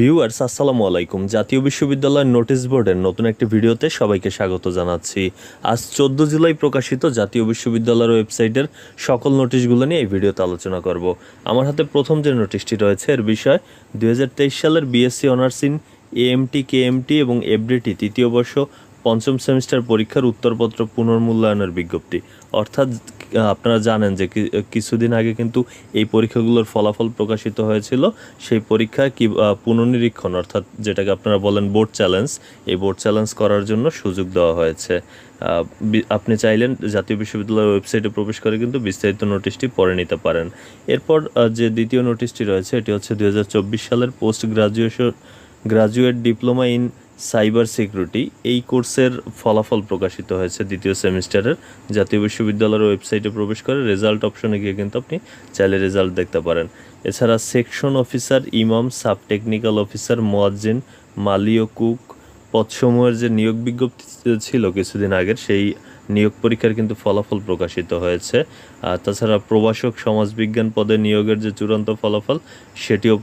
Viewers, আসসালামু আলাইকুম। জাতীয় বিশ্ববিদ্যালয়ের নোটিশ বোর্ডের নতুন একটি ভিডিওতে সবাইকে স্বাগত জানাচ্ছি। আজ চোদ্দ জুলাই প্রকাশিত জাতীয় বিশ্ববিদ্যালয়ের ওয়েবসাইটের সকল নোটিশগুলো নিয়ে এই ভিডিওতে আলোচনা করব। আমার হাতে প্রথম যে নোটিশটি রয়েছে, এর বিষয় দু হাজার তেইশ সালের BSc honours in AMT KMT এবং এফডিটি তৃতীয় বর্ষ পঞ্চম সেমিস্টার পরীক্ষার উত্তরপত্র পুনর্মূল্যায়নের বিজ্ঞপ্তি। অর্থাৎ আপনারা জানেন যে কিছুদিন আগে কিন্তু এই পরীক্ষাগুলোর ফলাফল প্রকাশিত হয়েছিল। সেই পরীক্ষা কি পুনর্নিরীক্ষণ অর্থাৎ যেটাকে আপনারা বলেন বোর্ড চ্যালেঞ্জ এই বোর্ড চ্যালেঞ্জ করার জন্য সুযোগ দেওয়া হয়েছে। আপনি চাইলেন জাতীয় বিশ্ববিদ্যালয়ের ওয়েবসাইটে প্রবেশ করে কিন্তু বিস্তারিত নোটিশটি পড়ে নিতে পারেন। এরপর যে দ্বিতীয় নোটিশটি রয়েছে, এটি হচ্ছে দু হাজার চব্বিশ সালের post graduation graduate diploma in cyber security, এই কোর্সের ফলাফল প্রকাশিত হয়েছে দ্বিতীয় সেমিস্টারের। জাতীয় বিশ্ববিদ্যালয়ের ওয়েবসাইটে প্রবেশ করে রেজাল্ট অপশনে গিয়ে কিন্তু আপনি চাইলে রেজাল্ট দেখতে পারেন। এছাড়া সেকশন অফিসার ইমাম সাব টেকনিক্যাল অফিসার মোয়াজিন মালিও কুক পথসমূহের যে নিয়োগ বিজ্ঞপ্তি ছিল কিছুদিন আগের, সেই নিয়োগ পরীক্ষার কিন্তু ফলাফল প্রকাশিত হয়েছে। তাছাড়া প্রবাসক সমাজবিজ্ঞান পদে নিয়োগের যে চূড়ান্ত ফলাফল, সেটিও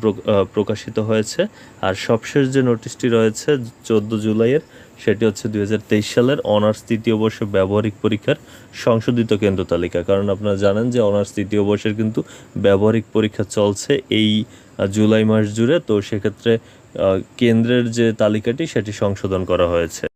প্রকাশিত হয়েছে। আর সবশেষ যে নোটিশটি রয়েছে, চোদ্দ জুলাইয়ের, সেটি হচ্ছে দুই হাজার তেইশ সালের অনার্স তৃতীয় বর্ষ ব্যবহারিক পরীক্ষার সংশোধিত কেন্দ্র তালিকা। কারণ আপনারা জানেন যে অনার্স তৃতীয় বর্ষের কিন্তু ব্যবহারিক পরীক্ষা চলছে এই জুলাই মাস জুড়ে। তো সেক্ষেত্রে কেন্দ্রের যে তালিকাটি, সেটি সংশোধন করা হয়েছে।